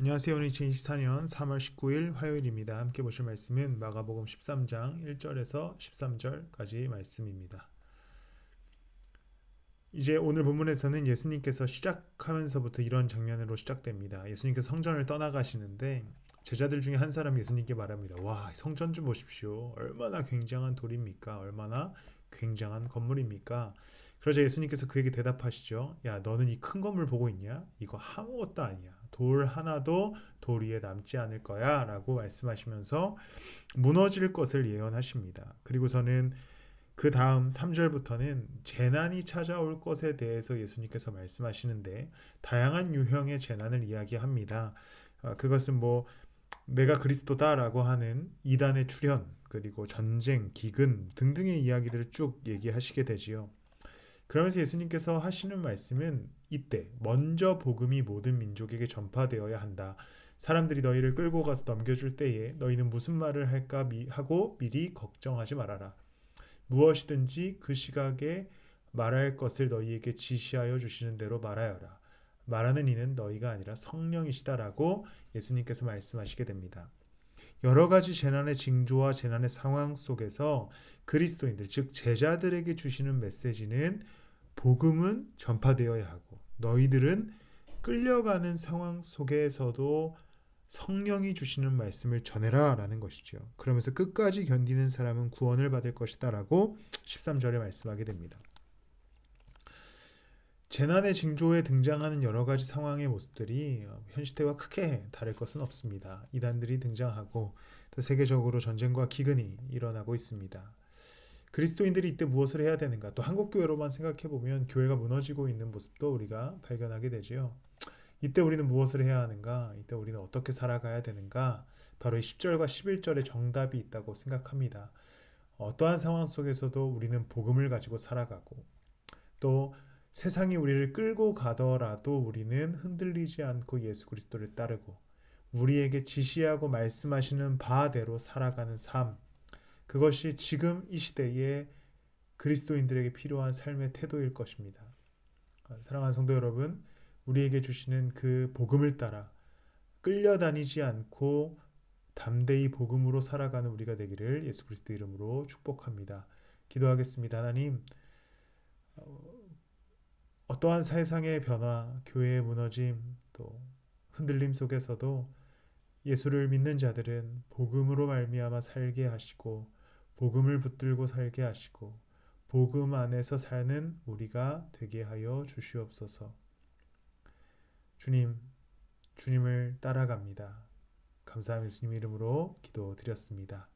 안녕하세요. 오늘 2024년 3월 19일 화요일입니다. 함께 보실 말씀은 마가복음 13장 1절에서 13절까지 말씀입니다. 이제 오늘 본문에서는 예수님께서 시작하면서부터 이런 장면으로 시작됩니다. 예수님께서 성전을 떠나가시는데 제자들 중에 한 사람이 예수님께 말합니다. 와, 성전 좀 보십시오. 얼마나 굉장한 돌입니까? 얼마나 굉장한 건물입니까? 그러자 예수님께서 그에게 대답하시죠. 야, 너는 이 큰 건물 보고 있냐? 이거 아무것도 아니야. 돌 하나도 돌 위에 남지 않을 거야. 라고 말씀하시면서 무너질 것을 예언하십니다. 그리고서는 그 다음 3절부터는 재난이 찾아올 것에 대해서 예수님께서 말씀하시는데 다양한 유형의 재난을 이야기합니다. 어, 그것은 뭐 내가 그리스도다라고 하는 이단의 출현 그리고 전쟁, 기근 등등의 이야기들을 쭉 얘기하시게 되지요. 그러면서 예수님께서 하시는 말씀은 이때 먼저 복음이 모든 민족에게 전파되어야 한다. 사람들이 너희를 끌고 가서 넘겨줄 때에 너희는 무슨 말을 할까 하고 미리 걱정하지 말아라. 무엇이든지 그 시각에 말할 것을 너희에게 지시하여 주시는 대로 말하여라. 말하는 이는 너희가 아니라 성령이시다라고 예수님께서 말씀하시게 됩니다. 여러 가지 재난의 징조와 재난의 상황 속에서 그리스도인들 즉 제자들에게 주시는 메시지는 복음은 전파되어야 하고 너희들은 끌려가는 상황 속에서도 성령이 주시는 말씀을 전해라 라는 것이죠. 그러면서 끝까지 견디는 사람은 구원을 받을 것이다 라고 13절에 말씀하게 됩니다. 재난의 징조에 등장하는 여러 가지 상황의 모습들이 현 시대와 크게 다를 것은 없습니다. 이단들이 등장하고 또 세계적으로 전쟁과 기근이 일어나고 있습니다. 그리스도인들이 이때 무엇을 해야 되는가? 또 한국 교회로만 생각해 보면 교회가 무너지고 있는 모습도 우리가 발견하게 되지요. 이때 우리는 무엇을 해야 하는가? 이때 우리는 어떻게 살아가야 되는가? 바로 이 10절과 11절에 정답이 있다고 생각합니다. 어떠한 상황 속에서도 우리는 복음을 가지고 살아가고 또 세상이 우리를 끌고 가더라도 우리는 흔들리지 않고 예수 그리스도를 따르고 우리에게 지시하고 말씀하시는 바대로 살아가는 삶 그것이 지금 이 시대에 그리스도인들에게 필요한 삶의 태도일 것입니다. 사랑하는 성도 여러분, 우리에게 주시는 그 복음을 따라 끌려다니지 않고 담대히 복음으로 살아가는 우리가 되기를 예수 그리스도 이름으로 축복합니다. 기도하겠습니다. 하나님, 어떠한 세상의 변화, 교회의 무너짐, 또 흔들림 속에서도 예수를 믿는 자들은 복음으로 말미암아 살게 하시고 복음을 붙들고 살게 하시고 복음 안에서 사는 우리가 되게 하여 주시옵소서. 주님, 주님을 따라갑니다. 감사함 예수님 이름으로 기도드렸습니다.